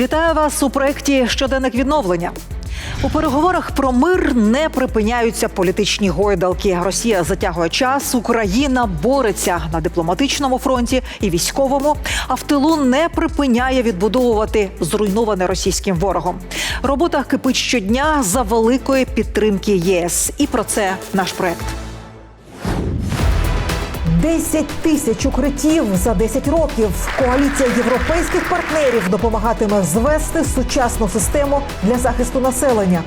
Вітаю вас у проєкті Щоденник відновлення. У переговорах про мир не припиняються політичні гойдалки. Росія затягує час, Україна бореться на дипломатичному фронті і військовому, а в тилу не припиняє відбудовувати зруйноване російським ворогом. Робота кипить щодня за великої підтримки ЄС. І про це наш проект. 10 тисяч укриттів за 10 років. Коаліція європейських партнерів допомагатиме звести сучасну систему для захисту населення.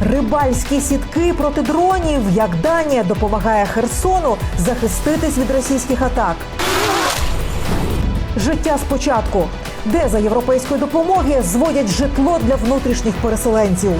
Рибальські сітки проти дронів, як Данія допомагає Херсону захиститись від російських атак. Життя спочатку, де за європейської допомоги зводять житло для внутрішніх переселенців.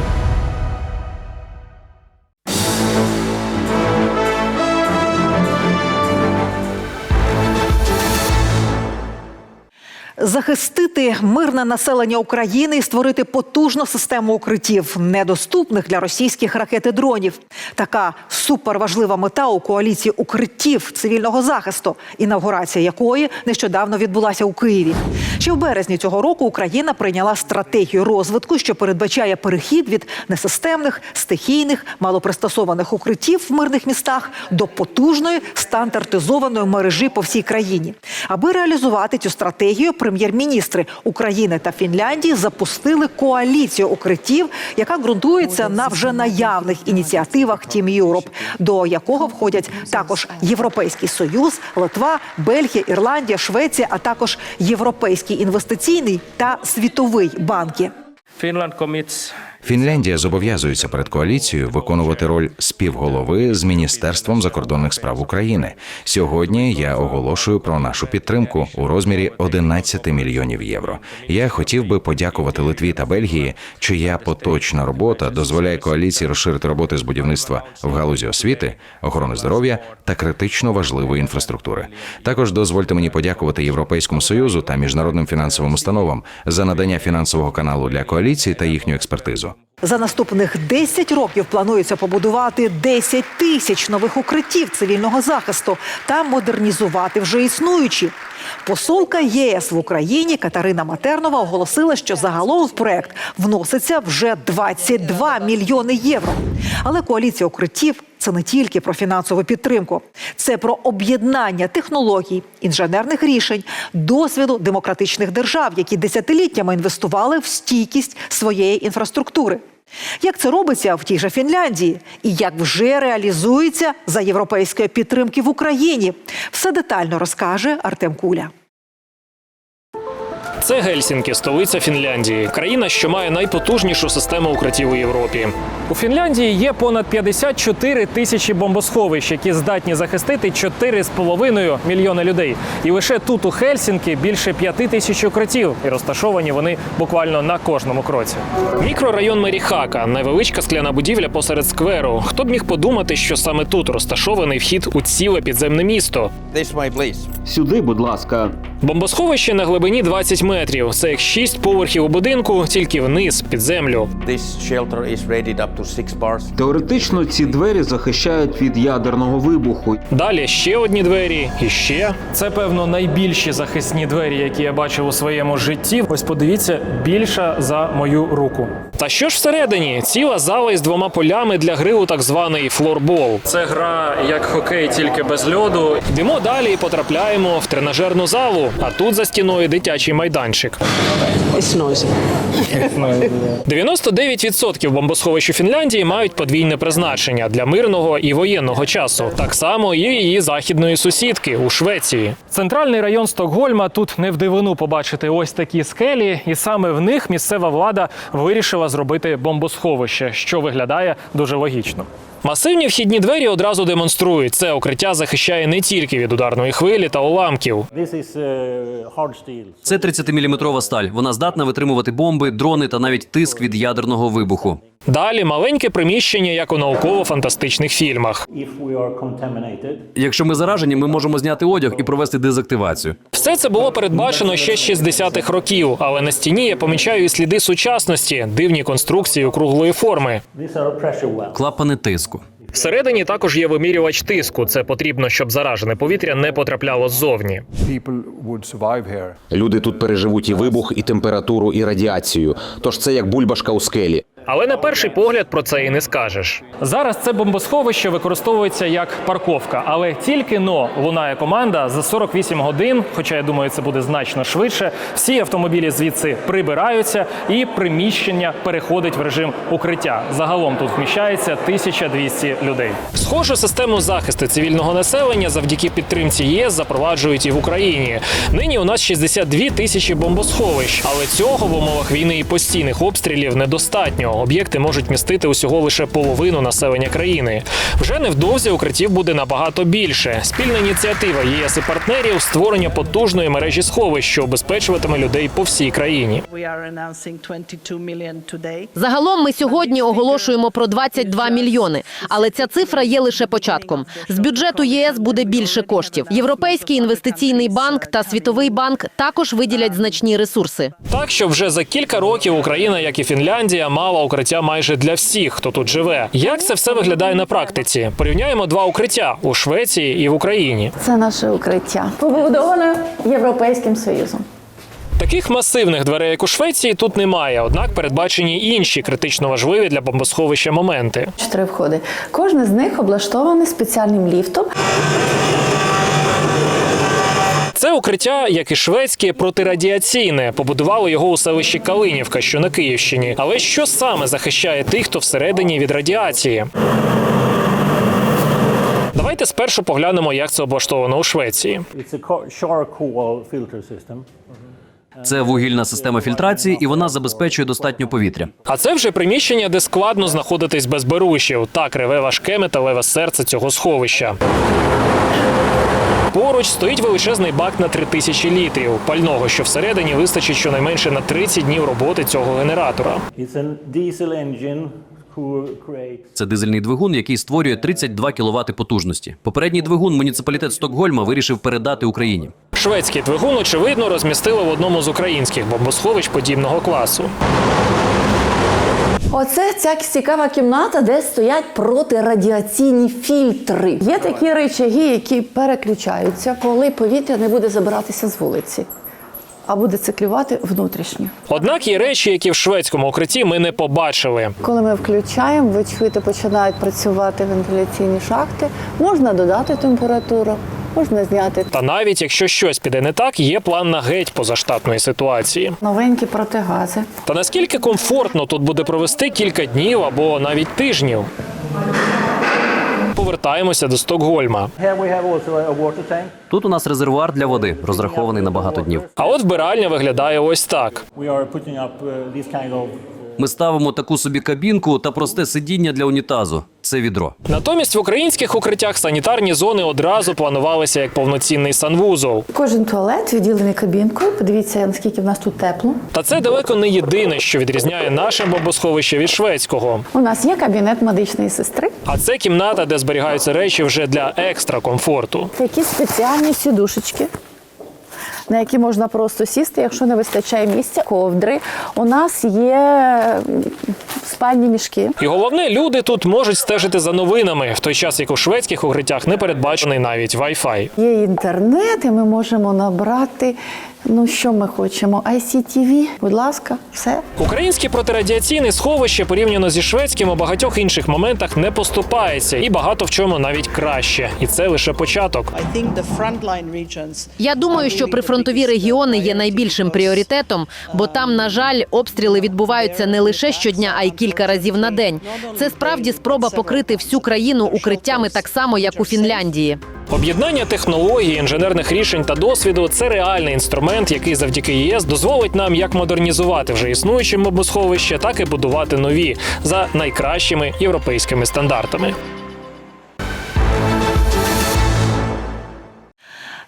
Захистити мирне населення України і створити потужну систему укриттів, недоступних для російських ракет і дронів. Така суперважлива мета у коаліції укриттів цивільного захисту, інавгурація якої нещодавно відбулася у Києві. Ще в березні цього року Україна прийняла стратегію розвитку, що передбачає перехід від несистемних, стихійних, малопристосованих укриттів в мирних містах до потужної стандартизованої мережі по всій країні. Аби реалізувати цю стратегію, прем'єр-міністри України та Фінляндії запустили коаліцію укриттів, яка ґрунтується на вже наявних ініціативах Тім Юроп, до якого входять також Європейський Союз, Литва, Бельгія, Ірландія, Швеція, а також Європейський інвестиційний та світовий банки. Finland commits Фінляндія зобов'язується перед коаліцією виконувати роль співголови з Міністерством закордонних справ України. Сьогодні я оголошую про нашу підтримку у розмірі 11 мільйонів євро. Я хотів би подякувати Литві та Бельгії, чия поточна робота дозволяє коаліції розширити роботи з будівництва в галузі освіти, охорони здоров'я та критично важливої інфраструктури. Також дозвольте мені подякувати Європейському союзу та міжнародним фінансовим установам за надання фінансового каналу для коаліції та їхню експертизу. За наступних 10 років планується побудувати 10 тисяч нових укриттів цивільного захисту та модернізувати вже існуючі. Посолка ЄС в Україні Катерина Матернова оголосила, що загалом в проект вноситься вже 22 мільйони євро. Але коаліція укриттів це не тільки про фінансову підтримку, це про об'єднання технологій, інженерних рішень, досвіду демократичних держав, які десятиліттями інвестували в стійкість своєї інфраструктури. Як це робиться в тій же Фінляндії, і як вже реалізується за європейської підтримки в Україні, все детально розкаже Артем Куля. Це Гельсінкі, столиця Фінляндії, країна, що має найпотужнішу систему укриттів у Європі. у Фінляндії є понад 54 тисячі бомбосховищ, які здатні захистити 4,5 мільйони людей. І лише тут у Хельсінкі більше 5 тисяч укриттів, і розташовані вони буквально на кожному кроці. Мікрорайон Меріхака невеличка скляна будівля посеред скверу. Хто б міг подумати, що саме тут розташований вхід у ціле підземне місто? Сюди, будь ласка. Бомбосховище на глибині 20 метрів. Це як 6 поверхів у будинку, тільки вниз, під землю. Теоретично ці двері захищають від ядерного вибуху. Далі ще одні двері і ще. Це певно найбільші захисні двері, які я бачив у своєму житті. Ось подивіться, більша за мою руку. Та що ж всередині? Ціла зала із двома полями для гри у так званий флорбол. Це гра як хокей, тільки без льоду. Йдемо далі і потрапляємо в тренажерну залу, а тут за стіною дитячий майданчик. 99% бомбосховищ у Фінляндії мають подвійне призначення для мирного і воєнного часу. Так само і її західної сусідки у Швеції. Центральний район Стокгольма тут не в дивину побачити ось такі скелі, і саме в них місцева влада вирішила зробити бомбосховище, що виглядає дуже логічно. Масивні вхідні двері одразу демонструють. Це укриття захищає не тільки від ударної хвилі та уламків. Steel. Це 30-мм сталь. Вона здатна витримувати бомби, дрони та навіть тиск від ядерного вибуху. Далі маленьке приміщення, як у науково-фантастичних фільмах. Якщо ми заражені, ми можемо зняти одяг і провести дезактивацію. Все це було передбачено ще з 60-х років, але на стіні я помічаю і сліди сучасності, дивні конструкції округлої форми. Клапани тиску. Всередині також є вимірювач тиску. Це потрібно, щоб заражене повітря не потрапляло ззовні. Люди тут переживуть і вибух, і температуру, і радіацію. Тож це як бульбашка у скелі. Але на перший погляд про це і не скажеш. Зараз це бомбосховище використовується як парковка, але тільки но лунає команда за 48 годин. Хоча я думаю, це буде значно швидше. Всі автомобілі звідси прибираються, і приміщення переходить в режим укриття. Загалом тут вміщається 1200 людей. Схожу систему захисту цивільного населення завдяки підтримці ЄС запроваджують і в Україні. Нині у нас 62 тисячі бомбосховищ, але цього в умовах війни і постійних обстрілів недостатньо. Об'єкти можуть містити усього лише половину населення країни. Вже невдовзі укриттів буде набагато більше. Спільна ініціатива ЄС і партнерів створення потужної мережі сховищ, що обезпечуватиме людей по всій країні. We are announcing 22 million today. Загалом ми сьогодні оголошуємо про 22 мільйони, але ця цифра є лише початком. З бюджету ЄС буде більше коштів. Європейський інвестиційний банк та Світовий банк також виділять значні ресурси. Так що вже за кілька років Україна, як і Фінляндія, мала укриття майже для всіх, хто тут живе. Як це все виглядає на практиці? Порівняємо два укриття у Швеції і в Україні. Це наше укриття, побудоване Європейським Союзом. Таких масивних дверей, як у Швеції, тут немає. Однак передбачені інші критично важливі для бомбосховища моменти. Чотири входи. Кожне з них облаштований спеціальним ліфтом. Це укриття, як і шведське, протирадіаційне. Побудували його у селищі Калинівка, що на Київщині. Але що саме захищає тих, хто всередині від радіації? Давайте спершу поглянемо, як це облаштовано у Швеції. Це вугільна система фільтрації, і вона забезпечує достатньо повітря. А це вже приміщення, де складно знаходитись без берушів. Так реве важке металеве серце цього сховища. Поруч стоїть величезний бак на 3000 літрів пального, що всередині вистачить щонайменше на 30 днів роботи цього генератора. Це дизельний двигун, який створює 32 кВт потужності. Попередній двигун муніципалітет Стокгольма вирішив передати Україні. Шведський двигун, очевидно, розмістили в одному з українських бомбосховищ подібного класу. Оце ця цікава кімната, де стоять протирадіаційні фільтри. Є такі речаги, які переключаються, коли повітря не буде забиратися з вулиці, а буде циклювати внутрішньо. Однак є речі, які в шведському укритті ми не побачили. Коли ми включаємо, ви чуєте, починають працювати вентиляційні шахти. Можна додати температуру, можна зняти Та навіть якщо щось піде не так, є план на геть позаштатної ситуації. новенькі протигази. Та наскільки комфортно тут буде провести кілька днів або навіть тижнів? Повертаємося до Стокгольма. Тут у нас резервуар для води, розрахований на багато днів. А от вбиральня виглядає ось так. Ми ставимо таку собі кабінку та просте сидіння для унітазу. Це відро. Натомість в українських укриттях санітарні зони одразу планувалися як повноцінний санвузол. Кожен туалет відділений кабінкою. Подивіться, наскільки в нас тут тепло. Та це далеко не єдине, що відрізняє наше бомбосховище від шведського. У нас є кабінет медичної сестри. А це кімната, де зберігаються речі вже для екстра комфорту. Такі спеціальні сідушечки. На які можна просто сісти, якщо не вистачає місця, ковдри. У нас є спальні мішки. І головне, люди тут можуть стежити за новинами, в той час як у шведських укриттях не передбачений навіть Wi-Fi. Є інтернет, і ми можемо набрати. Ну що ми хочемо? ICTV, будь ласка, все. Українське протирадіаційне сховище порівняно зі шведським у багатьох інших моментах не поступається і багато в чому навіть краще. І це лише початок. Я думаю, що прифронтові регіони є найбільшим пріоритетом, бо там, на жаль, обстріли відбуваються не лише щодня, а й кілька разів на день. Це справді спроба покрити всю країну укриттями так само, як у Фінляндії. Об'єднання технологій, інженерних рішень та досвіду це реальний інструмент, який завдяки ЄС дозволить нам як модернізувати вже існуючі мобосховища, так і будувати нові за найкращими європейськими стандартами.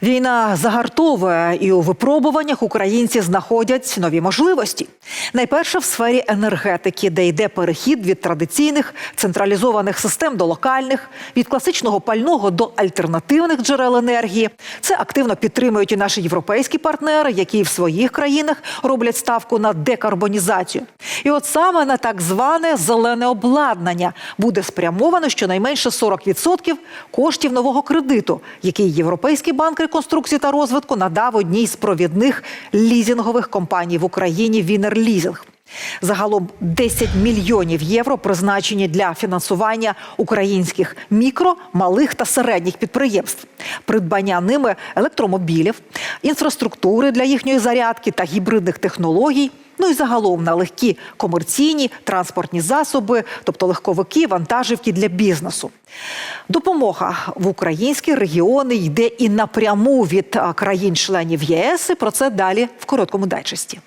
Війна загартовує, і у випробуваннях українці знаходять нові можливості. Найперше в сфері енергетики, де йде перехід від традиційних централізованих систем до локальних, від класичного пального до альтернативних джерел енергії. Це активно підтримують і наші європейські партнери, які в своїх країнах роблять ставку на декарбонізацію. І от саме на так зване зелене обладнання буде спрямовано щонайменше 40% коштів нового кредиту, який Європейський банк реконструкції та розвитку надав одній з провідних лізінгових компаній в Україні Вінерлізінг. Загалом 10 мільйонів євро призначені для фінансування українських мікро, малих та середніх підприємств, придбання ними електромобілів, інфраструктури для їхньої зарядки та гібридних технологій. Ну і загалом на легкі комерційні транспортні засоби, тобто легковики, вантажівки для бізнесу. Допомога в українські регіони йде і напряму від країн-членів ЄС. І про це далі в короткому дайджесті.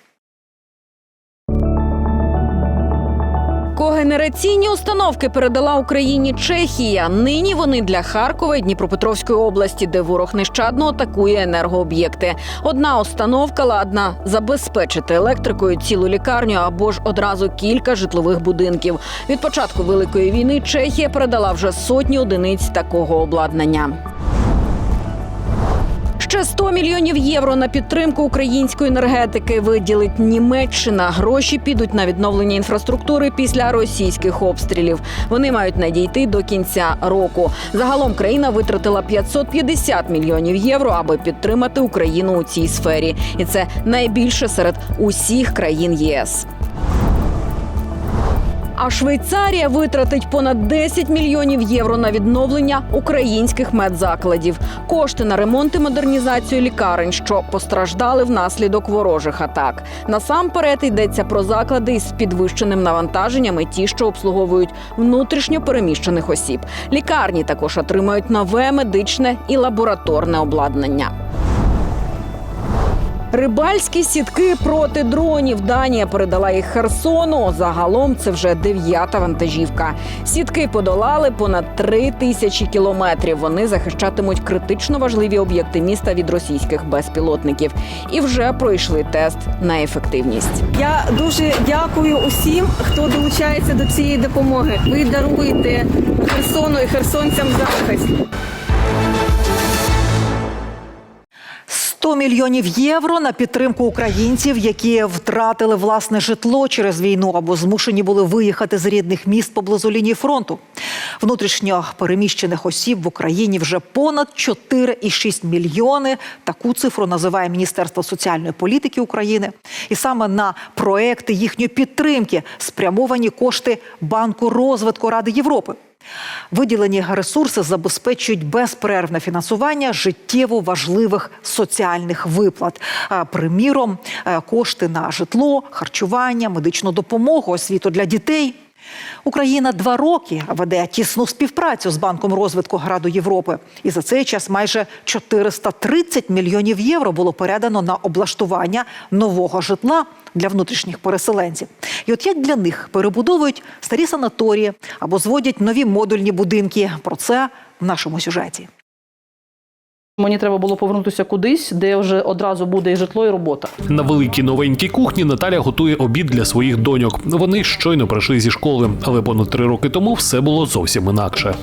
Когенераційні установки передала Україні Чехія. Нині вони для Харкова і Дніпропетровської області, де ворог нещадно атакує енергооб'єкти. Одна установка ладна забезпечити електрикою цілу лікарню або ж одразу кілька житлових будинків. Від початку великої війни Чехія передала вже сотні одиниць такого обладнання. Ще 100 мільйонів євро на підтримку української енергетики виділить Німеччина. Гроші підуть на відновлення інфраструктури після російських обстрілів. Вони мають надійти до кінця року. Загалом країна витратила 550 мільйонів євро, аби підтримати Україну у цій сфері, і це найбільше серед усіх країн єС. А Швейцарія витратить понад 10 мільйонів євро на відновлення українських медзакладів. Кошти на ремонт і модернізацію лікарень, що постраждали внаслідок ворожих атак. Насамперед йдеться про заклади із підвищеним навантаженням і ті, що обслуговують внутрішньо переміщених осіб. Лікарні також отримають нове медичне і лабораторне обладнання. Рибальські сітки проти дронів. Данія передала їх Херсону. Загалом це вже дев'ята вантажівка. Сітки подолали понад три тисячі кілометрів. Вони захищатимуть критично важливі об'єкти міста від російських безпілотників і вже пройшли тест на ефективність. Я дуже дякую усім, хто долучається до цієї допомоги. Ви даруєте Херсону і херсонцям захист. 100 мільйонів євро на підтримку українців, які втратили власне житло через війну або змушені були виїхати з рідних міст поблизу лінії фронту. Внутрішньо переміщених осіб в Україні вже понад 4,6 мільйони. Таку цифру називає Міністерство соціальної політики України. І саме на проекти їхньої підтримки спрямовані кошти Банку розвитку Ради Європи. Виділені ресурси забезпечують безперервне фінансування життєво важливих соціальних виплат. Приміром, е, кошти на житло, харчування, медичну допомогу, освіту для дітей. Україна два роки веде тісну співпрацю з Банком розвитку Ради Європи. І за цей час майже 430 мільйонів євро було передано на облаштування нового житла для внутрішніх переселенців. І от як для них перебудовують старі санаторії або зводять нові модульні будинки. Про це в нашому сюжеті. Мені треба було повернутися кудись, де вже одразу буде і житло, і робота. На великій новенькій кухні Наталя готує обід для своїх доньок. Вони щойно прийшли зі школи, але понад три роки тому все було зовсім інакше.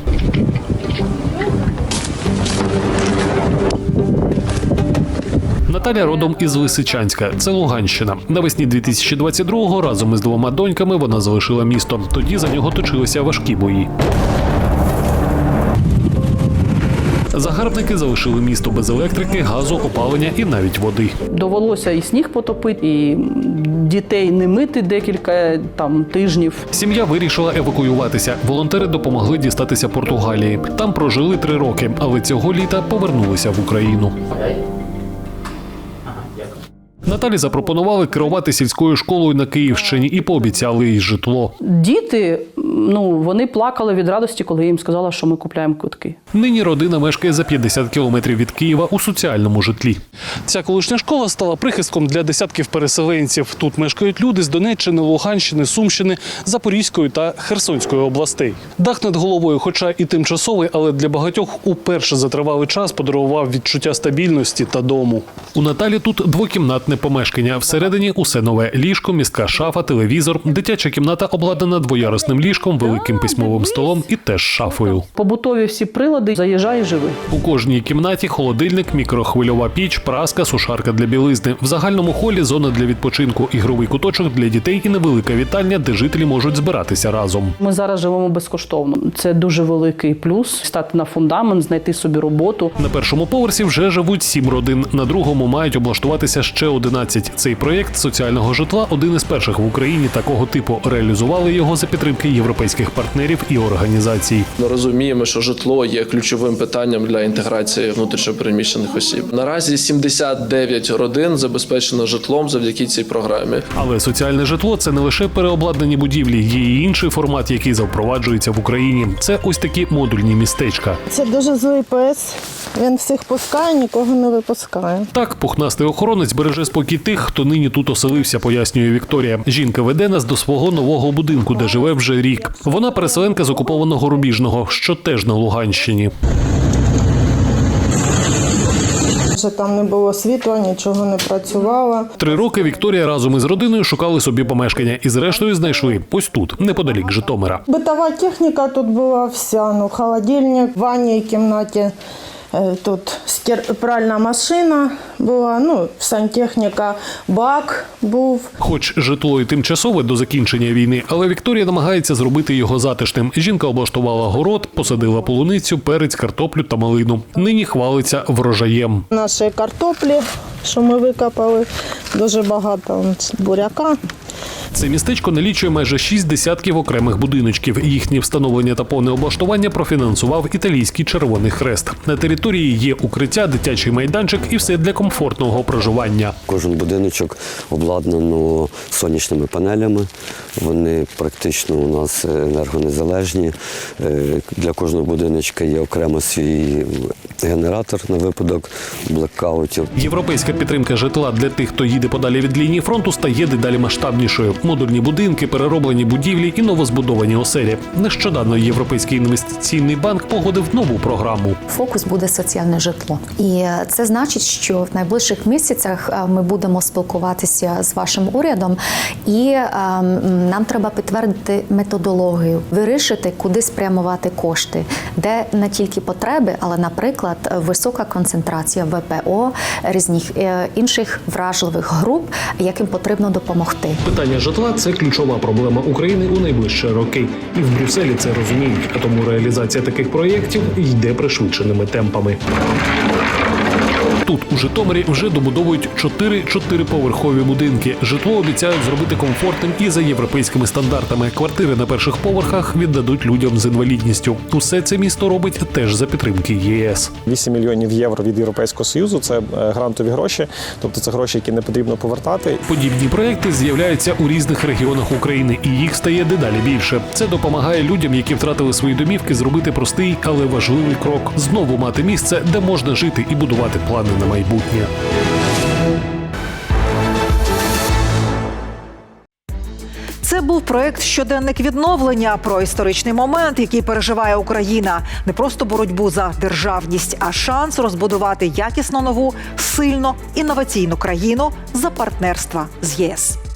Наталя родом із Лисичанська, це Луганщина. Навесні 2022-го разом із двома доньками вона залишила місто. Тоді за нього точилися важкі бої. Загарбники залишили місто без електрики, газу, опалення і навіть води. Довелося і сніг потопити, і дітей не мити декілька там тижнів. Сім'я вирішила евакуюватися. Волонтери допомогли дістатися Португалії. Там прожили три роки, але цього літа повернулися в Україну. Наталі запропонували керувати сільською школою на Київщині і пообіцяли їй житло. Діти ну вони плакали від радості, коли я їм сказала, що ми купляємо квитки. Нині родина мешкає за 50 кілометрів від Києва у соціальному житлі. Ця колишня школа стала прихистком для десятків переселенців. Тут мешкають люди з Донеччини, Луганщини, Сумщини, Запорізької та Херсонської областей. Дах над головою, хоча і тимчасовий, але для багатьох уперше за тривалий час подарував відчуття стабільності та дому. У Наталі тут двокімнатне помешкання. Всередині усе нове ліжко, містка шафа, телевізор, дитяча кімната обладнана двоярусним ліжком, великим письмовим столом і теж шафою. Побутові всі прилади заїжджай і живи. У кожній кімнаті холодильник, мікрохвильова піч, праска, сушарка для білизни. В загальному холі зона для відпочинку, ігровий куточок для дітей і невелика вітальня, де жителі можуть збиратися разом. Ми зараз живемо безкоштовно. Це дуже великий плюс. Стати на фундамент, знайти собі роботу. На першому поверсі вже живуть сім родин. На другому мають облаштуватися ще 11. Цей проєкт соціального житла один із перших в Україні такого типу. Реалізували його за підтримки європейських партнерів і організацій. Ми розуміємо, що житло є ключовим питанням для інтеграції внутрішньопереміщених осіб. Наразі 79 родин забезпечено житлом завдяки цій програмі. Але соціальне житло це не лише переобладнані будівлі, є і інший формат, який запроваджується в Україні. Це ось такі модульні містечка. Це дуже злий пес. Він всіх пускає, нікого не випускає. Так, пухнастий охоронець береже спокій тих, хто нині тут оселився, пояснює Вікторія. Жінка веде нас до свого нового будинку, де живе вже рік. Вона переселенка з окупованого Рубіжного, що теж на Луганщині. Вже там не було світла, нічого не працювало. Три роки Вікторія разом із родиною шукали собі помешкання і зрештою знайшли ось тут, неподалік Житомира. Битова техніка тут була вся. Ну, холодильник, в ванній кімнаті. Е, Тут пральна машина була, ну, сантехніка, бак був. Хоч житло і тимчасове до закінчення війни, але Вікторія намагається зробити його затишним. Жінка облаштувала город, посадила полуницю, перець, картоплю та малину. Нині хвалиться врожаєм. Нашої картоплі, що ми викопали, дуже багато буряка. Це містечко налічує майже шість десятків окремих будиночків. Їхнє встановлення та повне облаштування профінансував італійський Червоний Хрест. На території є укриття, дитячий майданчик і все для комфортного проживання. Кожен будиночок обладнано сонячними панелями. Вони практично у нас енергонезалежні. Е, Для кожного будиночка є окремо свій генератор на випадок блекаутів. Європейська підтримка житла для тих, хто їде подалі від лінії фронту, стає дедалі масштабнішою. Модульні будинки, перероблені будівлі і новозбудовані оселі. Нещодавно Європейський інвестиційний банк погодив нову програму. Фокус буде соціальне житло, і це значить, що в найближчих місяцях е, ми будемо спілкуватися з вашим урядом, і е, нам треба підтвердити методологію, вирішити, куди спрямувати кошти, де не тільки потреби, але, наприклад, висока концентрація ВПО різних е, інших вражливих груп, яким потрібно допомогти. Питання житла це ключова проблема України у найближчі роки. І в Брюсселі це розуміють, а тому реалізація таких проєктів йде пришвидшеними темпами. Тут у Житомирі вже добудовують чотири чотириповерхові будинки. Житло обіцяють зробити комфортним і за європейськими стандартами. Квартири на перших поверхах віддадуть людям з інвалідністю. Усе це місто робить теж за підтримки ЄС. 8 мільйонів євро від Європейського союзу. Це е, грантові гроші, тобто це гроші, які не потрібно повертати. Подібні проекти з'являються у різних регіонах України, і їх стає дедалі більше. Це допомагає людям, які втратили свої домівки, зробити простий, але важливий крок знову мати місце, де можна жити і будувати плани на майбутнє. Це був проект щоденник відновлення про історичний момент, який переживає Україна. Не просто боротьбу за державність, а шанс розбудувати якісно нову, сильно інноваційну країну за партнерства з ЄС.